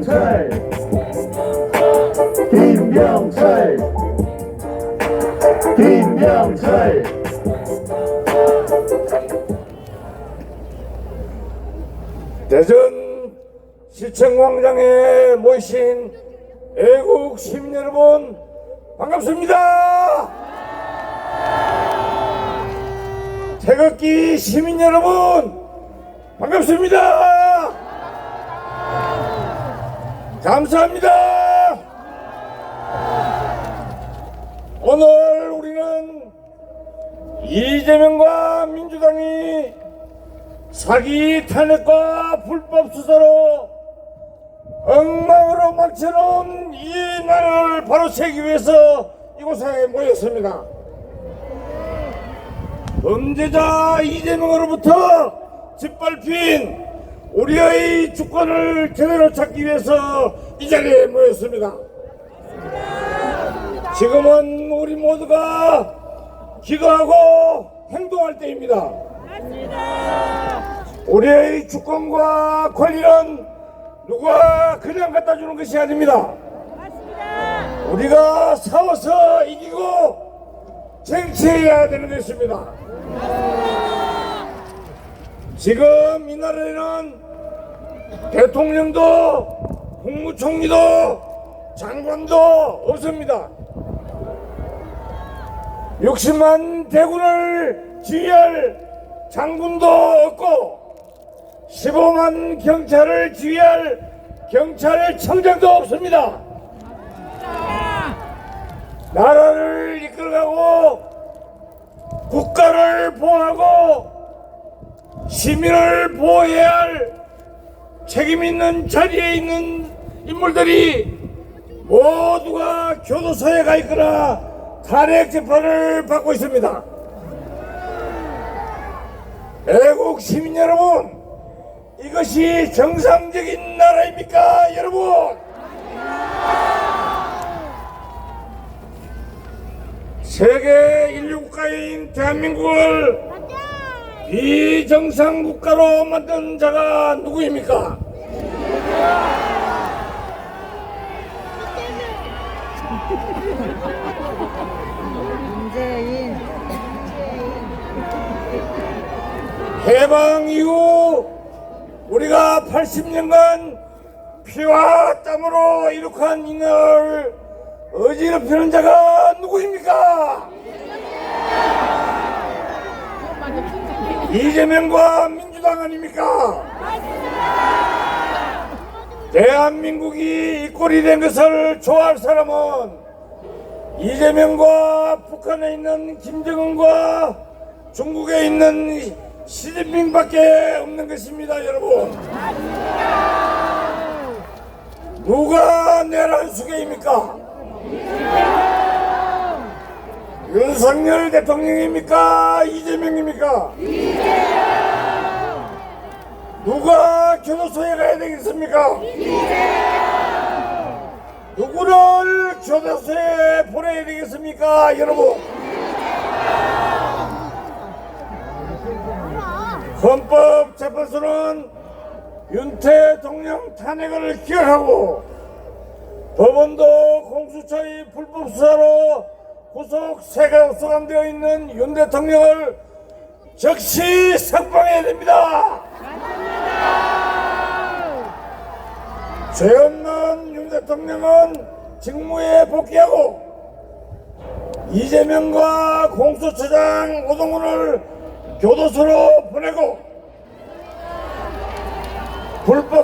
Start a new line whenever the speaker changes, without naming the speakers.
김병철 김병철 김병철
대전 시청광장에 모이신 애국 시민 여러분 반갑습니다. 태극기 시민 여러분 반갑습니다. 감사합니다. 오늘 우리는 이재명과 민주당이 사기 탄핵과 불법 수사로 엉망으로 망쳐놓은 이 나라를 바로 세기 위해서 이곳에 모였습니다. 범죄자 이재명으로부터 짓밟힌 우리의 주권을 제대로 찾기 위해서 이 자리에 모였습니다. 지금은 우리 모두가 기도하고 행동할 때입니다. 우리의 주권과 권리는 누가 그냥 갖다 주는 것이 아닙니다. 우리가 싸워서 이기고 쟁취해야 되는 것입니다. 지금 이 나라에는 대통령도 국무총리도 장관도 없습니다. 60만 대군을 지휘할 장군도 없고 15만 경찰을 지휘할 경찰청장도 없습니다. 나라를 이끌어가고 국가를 보호하고 시민을 보호해야 할 책임 있는 자리에 있는 인물들이 모두가 교도소에 가 있거나 탄핵 재판을 받고 있습니다. 애국 시민 여러분, 이것이 정상적인 나라입니까, 여러분? 세계 인류 국가인 대한민국을 비정상 국가로 만든 자가 누구입니까?
문재인
해방 이후 우리가 80년간 피와 땀으로 이룩한 인을 어지럽히는 자가 누구입니까? 이재명과 민주당 아닙니까? 대한민국이 이 꼴이 된 것을 좋아할 사람은 이재명과 북한에 있는 김정은과 중국에 있는 시진핑밖에 없는 것입니다, 여러분. 누가 내란 수계입니까? 윤석열 대통령입니까? 이재명입니까? 누가 교도소에 가야 되겠습니까? 누구를 교도소에 보내야 되겠습니까, 여러분? 헌법재판소는 윤태 대통령 탄핵을 기각하고 법원도 공수처의 불법 수사로 구속 세가 수감되어 있는 윤 대통령을 즉시 석방해야 됩니다. 죄 없는 윤 대통령은 직무에 복귀하고 이재명과 공수처장 오동훈을 교도소로 보내고 불법